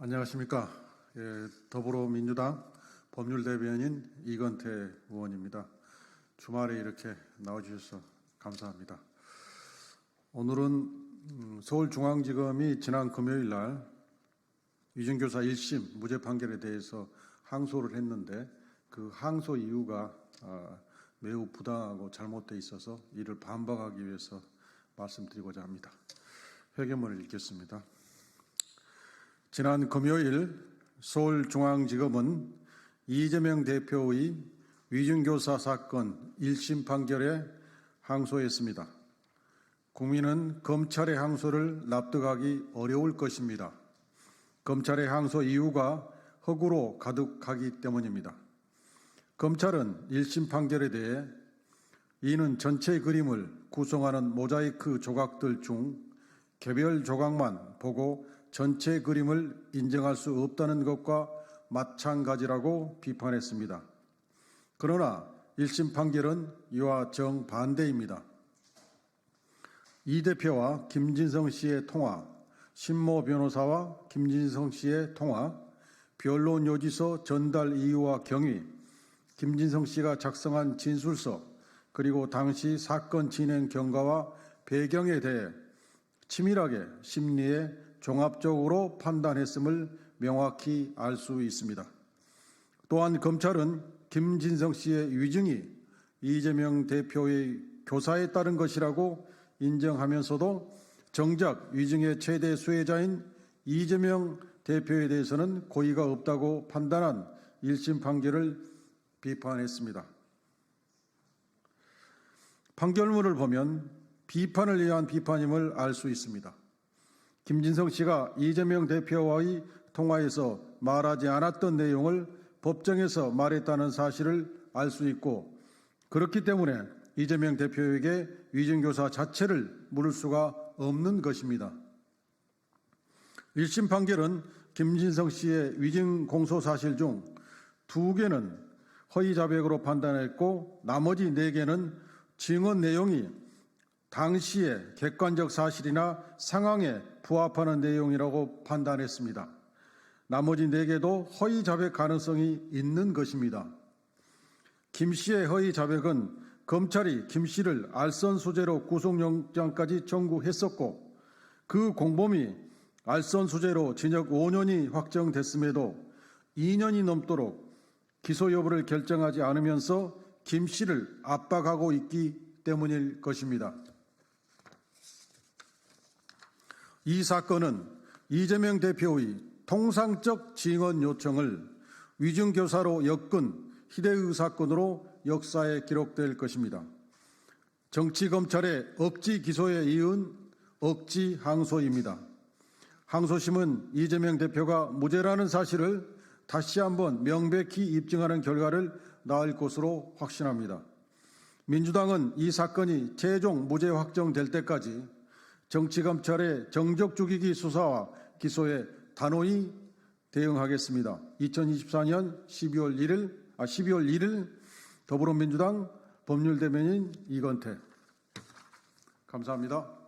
안녕하십니까. 예, 더불어민주당 법률대변인 이건태 의원입니다. 주말에 이렇게 나와주셔서 감사합니다. 오늘은 음, 서울중앙지검이 지난 금요일 날 위증교사 1심 무죄 판결에 대해서 항소를 했는데 그 항소 이유가 아, 매우 부당하고 잘못돼 있어서 이를 반박하기 위해서 말씀드리고자 합니다. 회견문을 읽겠습니다. 지난 금요일 서울중앙지검은 이재명 대표의 위중교사 사건 1심 판결에 항소했습니다. 국민은 검찰의 항소를 납득하기 어려울 것입니다. 검찰의 항소 이유가 허구로 가득하기 때문입니다. 검찰은 1심 판결에 대해 이는 전체 그림을 구성하는 모자이크 조각들 중 개별 조각만 보고 전체 그림을 인정할 수 없다는 것과 마찬가지라고 비판했습니다. 그러나 1심 판결은 이와 정반대입니다. 이 대표와 김진성 씨의 통화, 신모 변호사와 김진성 씨의 통화, 변론 요지서 전달 이유와 경위, 김진성 씨가 작성한 진술서, 그리고 당시 사건 진행 경과와 배경에 대해 치밀하게 심리에 종합적으로 판단했음을 명확히 알 수 있습니다. 또한 검찰은 김진성 씨의 위증이 이재명 대표의 교사에 따른 것이라고 인정하면서도 정작 위증의 최대 수혜자인 이재명 대표에 대해서는 고의가 없다고 판단한 1심 판결을 비판했습니다. 판결문을 보면 비판을 위한 비판임을 알 수 있습니다. 김진성 씨가 이재명 대표와의 통화에서 말하지 않았던 내용을 법정에서 말했다는 사실을 알 수 있고 그렇기 때문에 이재명 대표에게 위증교사 자체를 물을 수가 없는 것입니다. 1심 판결은 김진성 씨의 위증 공소 사실 중 두 개는 허위 자백으로 판단했고 나머지 네 개는 증언 내용이 당시의 객관적 사실이나 상황에 부합하는 내용이라고 판단했습니다. 나머지 네 개도 허위 자백 가능성이 있는 것입니다. 김 씨의 허위 자백은 검찰이 김 씨를 알선 수재로 구속영장까지 청구했었고 그 공범이 알선 수재로 징역 5년이 확정됐음에도 2년이 넘도록 기소 여부를 결정하지 않으면서 김 씨를 압박하고 있기 때문일 것입니다. 이 사건은 이재명 대표의 통상적 증언 요청을 위증교사로 엮은 희대의 사건으로 역사에 기록될 것입니다. 정치검찰의 억지 기소에 이은 억지 항소입니다. 항소심은 이재명 대표가 무죄라는 사실을 다시 한번 명백히 입증하는 결과를 낳을 것으로 확신합니다. 민주당은 이 사건이 최종 무죄 확정될 때까지 정치검찰의 정적 죽이기 수사와 기소에 단호히 대응하겠습니다. 2024년 12월 1일, 아, 12월 1일 더불어민주당 법률대변인 이건태. 감사합니다.